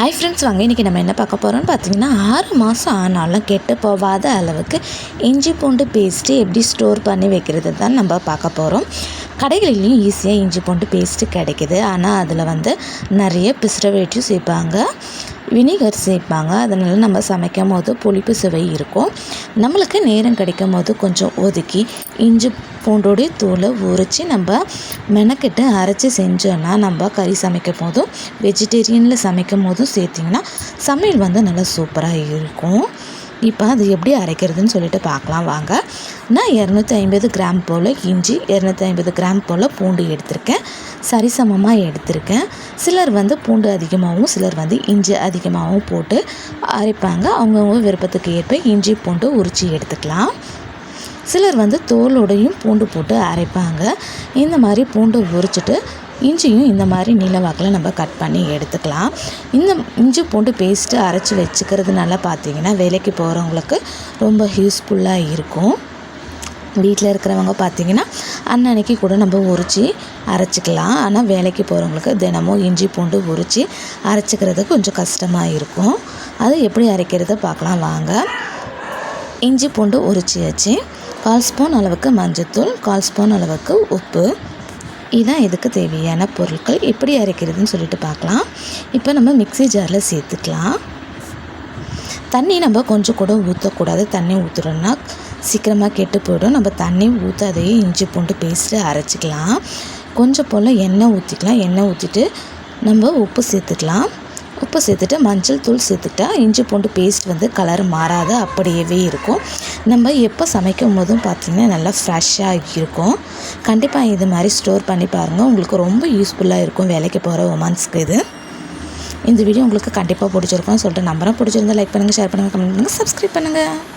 Hi friends வாங்க இன்றைக்கி நம்ம என்ன பார்க்க போகிறோம்னு பார்த்தீங்கன்னா ஆறு மாதம் ஆனாலும் கெட்டு போகாத அளவுக்கு இஞ்சி பூண்டு பேஸ்ட்டு எப்படி ஸ்டோர் பண்ணி வைக்கிறது தான் நம்ம பார்க்க போகிறோம் கடைகளிலையும் ஈஸியாக இஞ்சி பூண்டு பேஸ்ட்டு கிடைக்கிது. ஆனால் அதில் வந்து நிறைய ப்ரிசர்வேட்டிவ் சேர்ப்பாங்க வினிகர் சேர்ப்பாங்க. அதனால் நம்ம சமைக்கும் போது புளிப்பு சுவை இருக்கும். நம்மளுக்கு நேரம் கிடைக்கும் போது கொஞ்சம் ஒதுக்கி இஞ்சி பூண்டோடைய தூளை உரித்து நம்ம மெனக்கெட்டு அரைச்சி செஞ்சோன்னா நம்ம கறி சமைக்கும் போதும் வெஜிடேரியனில் சமைக்கும் போதும் சேர்த்திங்கன்னா சமையல் வந்து நல்லா சூப்பராக இருக்கும். இப்போ அது எப்படி அரைக்கிறதுன்னு சொல்லிட்டு பார்க்கலாம் வாங்க. நான் இரநூத்தி ஐம்பது கிராம் போல் இஞ்சி இரநூத்தி ஐம்பது கிராம் போல் பூண்டு எடுத்திருக்கேன். சரிசமமாக எடுத்திருக்கேன். சிலர் வந்து பூண்டு அதிகமாகவும் சிலர் வந்து இஞ்சி அதிகமாகவும் போட்டு அரைப்பாங்க. அவங்கவுங்க விருப்பத்துக்கு ஏற்ப இஞ்சி பூண்டு உரித்து எடுத்துக்கலாம். சிலர் வந்து தோலோடையும் பூண்டு போட்டு அரைப்பாங்க. இந்த மாதிரி பூண்டு உரிச்சிட்டு இஞ்சியும் இந்த மாதிரி நீளவாக்கில் நம்ம கட் பண்ணி எடுத்துக்கலாம். இந்த இஞ்சி பூண்டு பேஸ்ட்டு அரைச்சி வச்சுக்கிறதுனால பார்த்திங்கன்னா வேலைக்கு போகிறவங்களுக்கு ரொம்ப யூஸ்ஃபுல்லாக இருக்கும். வீட்டில் இருக்கிறவங்க பார்த்தீங்கன்னா அன்னன்னைக்கு கூட நம்ம உரித்து அரைச்சிக்கலாம். ஆனால் வேலைக்கு போகிறவங்களுக்கு தினமும் இஞ்சி பூண்டு உரித்து அரைச்சிக்கிறது கொஞ்சம் கஷ்டமாக இருக்கும். அது எப்படி அரைக்கிறத பார்க்கலாம். வாங்க. இஞ்சி பூண்டு உரிச்சியாச்சு. கால் ஸ்பூன் அளவுக்கு மஞ்சத்தூள் கால் ஸ்பூன் அளவுக்கு உப்பு இதான் இதுக்கு தேவையான பொருட்கள்? எப்படி அரைக்கிறதுன்னு சொல்லிட்டு பார்க்கலாம். இப்போ நம்ம மிக்ஸி ஜாரில் சேர்த்துக்கலாம். தண்ணி நம்ம கொஞ்சம் கூட ஊற்றக்கூடாது தண்ணி ஊற்றுறோன்னா சீக்கிரமாக கெட்டு போயிடும். நம்ம தண்ணி ஊற்றாதையே இஞ்சி பூண்டு பேஸ்ட்டு அரைச்சிக்கலாம். கொஞ்சம் போல் எண்ணெய் ஊற்றிக்கலாம் எண்ணெய் ஊற்றிட்டு நம்ம உப்பு சேர்த்துக்கலாம். உப்பு சேர்த்துட்டு மஞ்சள் தூள் சேர்த்துட்டா இஞ்சி பூண்டு பேஸ்ட் வந்து கலர் மாறாத அப்படியே இருக்கும். நம்ம எப்போ சமைக்கும் போதும் பார்த்திங்கன்னா நல்லா ஃப்ரெஷ்ஷாக இருக்கும். கண்டிப்பாக இது மாதிரி ஸ்டோர் பண்ணி பாருங்கள் உங்களுக்கு ரொம்ப யூஸ்ஃபுல்லாக இருக்கும் வேலைக்கு போகிற உமன்ஸ்க்கு இது. இந்த வீடியோ உங்களுக்கு கண்டிப்பாக பிடிச்சிருக்கும் சொல்லிட்டு நம்பரும் பிடிச்சிருந்தா லைக் பண்ணுங்கள் ஷேர் பண்ணுங்கள் கமெண்ட் பண்ணுங்கள் சப்ஸ்கிரைப் பண்ணுங்கள்